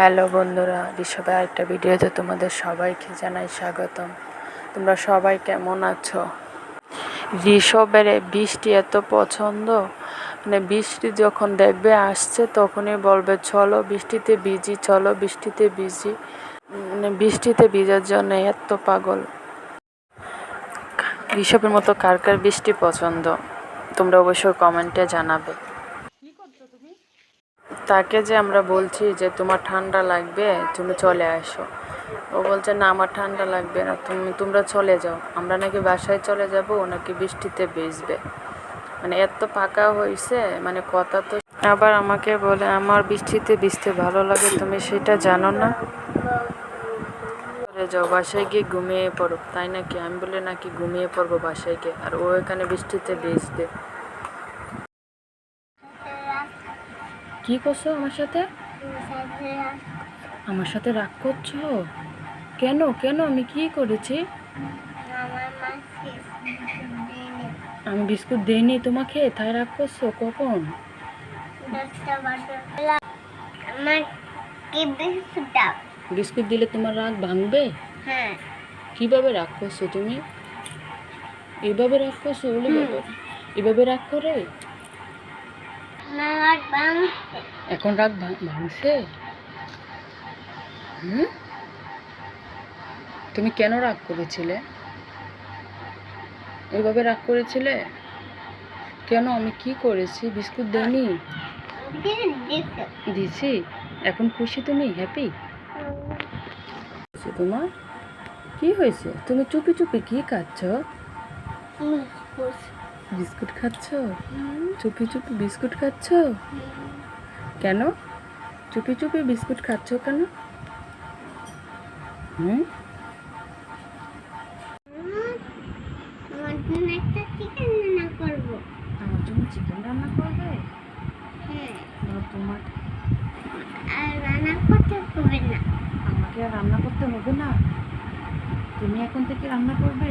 Hello বন্ধুরা ঋষভের আরেকটা ভিডিওতে তোমাদের সবাইকে জানাই স্বাগতম। তোমরা সবাই কেমন আছো? ঋষভের বৃষ্টি এত পছন্দ? মানে বৃষ্টি যখন দেখবে আসছে, তখনই বলবে, চলো বৃষ্টিতে ভিজি, চলো বৃষ্টিতে ভিজি। মানে বৃষ্টিতে ভিজার জন্য এত পাগল। ঋষভের মতো কার কার বৃষ্টি পছন্দ? তোমরা অবশ্যই কমেন্টে জানাবে। তাকে যে আমরা বলছি যে তোমার ঠান্ডা লাগবে, তুমি চলে আসো। ও বলছে, না, আমার ঠান্ডা লাগবে না, তুমি, তোমরা চলে যাও। আমরা নাকি বাসায় চলে যাব নাকি বৃষ্টিতে ভিজবে। মানে এত পাকা হয়েছে মানে কথা তো আবার আমাকে বলে, আমার বৃষ্টিতে ভিজতে ভালো লাগে, তুমি সেটা জানো না? চলে যাও, বাসায় গিয়ে ঘুমিয়ে পড়ো। তাই নাকি? আমি বলে, নাকি ঘুমিয়ে পড়ব বাসায় গিয়ে? আর ও এখানে বৃষ্টিতে ভিজবে। কি করছ আমার সাথে? আমার সাথে রাগ করছ? কেন কেন? আমি কি করেছি? আমি বিস্কুট দেইনি তোমাকে তাই রাগ করছ কখন? বিস্কুট দিলে তোমার রাগ ভাঙবে? হ্যাঁ কীভাবে রাগ করছ তুমি? এভাবে রাগ করছ বলে। এভাবে রাগ করে? এখন রাগ ভাঙ- ভাঙছে? হুম? তুমি কেন রাগ করেছিলে? এইভাবে রাগ করেছিলে? কেন? আমি কি করেছি? বিস্কুট দেইনি? দিছে। দিছি এখন খুশি তুমি? হ্যাপি? তোমার? কি হয়েছে? তুমি চুপি চুপি কি খাচ্ছ? বিস্কুট খাচ্ছ? চুপি চুপি বিস্কুট খাচ্ছ? কেন? চুপি চুপি বিস্কুট খাচ্ছ কেন? হুম? আমার জন্য চিকেন রান্না করবে। হ্যাঁ। তোমার আর রান্না করতে হবে না। আমাকে আর রান্না করতে হবে না? তুমি এখন থেকে রান্না করবে?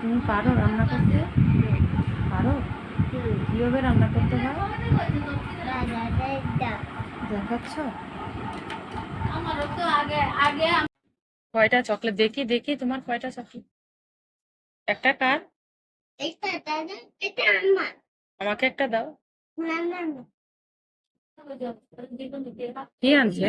তুমি পারো রান্না করতে? পারো? কীভাবে রান্না করতে দাদা দেখাচ্ছ? কয়টা চকলেট? দেখি দেখি তোমার কয়টা চকলেট? একটা কার? আমাকে একটা দাও। কি আনছে?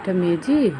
এটা ম্যাজিক